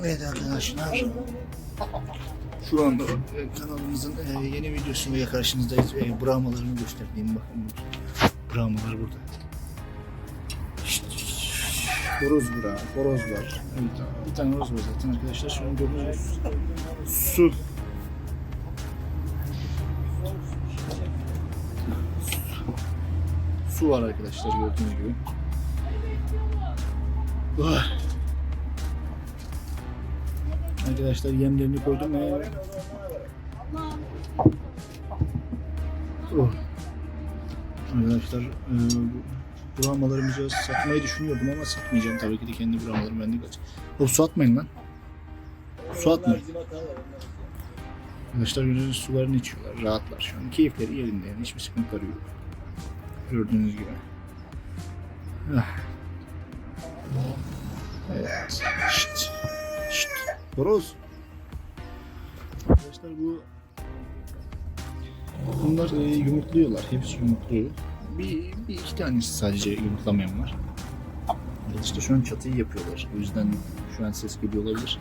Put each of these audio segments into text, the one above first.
Evet arkadaşlar. Şu anda e, kanalımızın e, yeni videosuyla karşınızdayız. E, Brahmalarımı göstereyim bakın. Brahmalar burada. Horoz bura, horoz var. Evet, bir tane horoz var zaten arkadaşlar. Şunu gördüğünüz gibi su. Su var arkadaşlar gördüğünüz gibi. Ah. Arkadaşlar yemlerini koydum ve Oh. Arkadaşlar e, bu brahmalarımızı satmayı düşünüyordum ama satmayacağım tabii ki de kendi brahmalarım bende kaç. O su atmayın lan. Su atmayın. Arkadaşlar gördüğünüz sularını içiyorlar. Rahatlar şu an. Keyifleri yerinde yani. Hiçbir sıkıntıları yok. Gördüğünüz gibi. Ah. Evet. Şşt. Horoz. Arkadaşlar bu Bunlar e, yumurtluyorlar. Hepsi yumurtluyor. Bir, bir iki tanesi sadece yumurtlamayan var. İşte şu an çatıyı yapıyorlar. O yüzden şu an ses geliyor olabilir.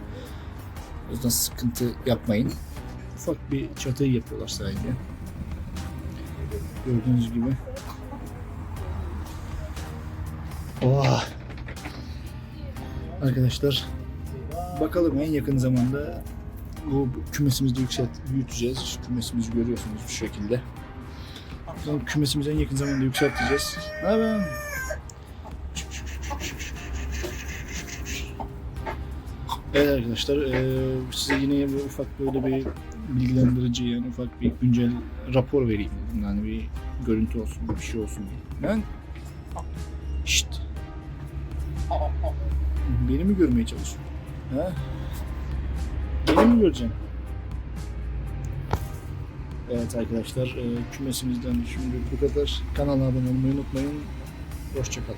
O yüzden sıkıntı yapmayın. Ufak bir çatıyı yapıyorlar sadece. Gördüğünüz gibi. Oh. Arkadaşlar bakalım en yakın zamanda bu kümesimizi yükselt, büyüteceğiz. Şu kümesimizi görüyorsunuz bu şekilde. Sonra kümesimizi en yakın zamanda yükselteceğiz. Evet. Evet arkadaşlar, eee, size yine bir ufak böyle bir bilgilendirici yani ufak bir güncel rapor vereyim. Yani bir görüntü olsun, bir şey olsun diye. Ben Şşt. Beni mi görmeye çalışıyorsun? Beni mi göreceksin? Evet arkadaşlar, e, kümesimizden şimdi bu kadar. Kanala abone olmayı unutmayın. Hoşçakalın.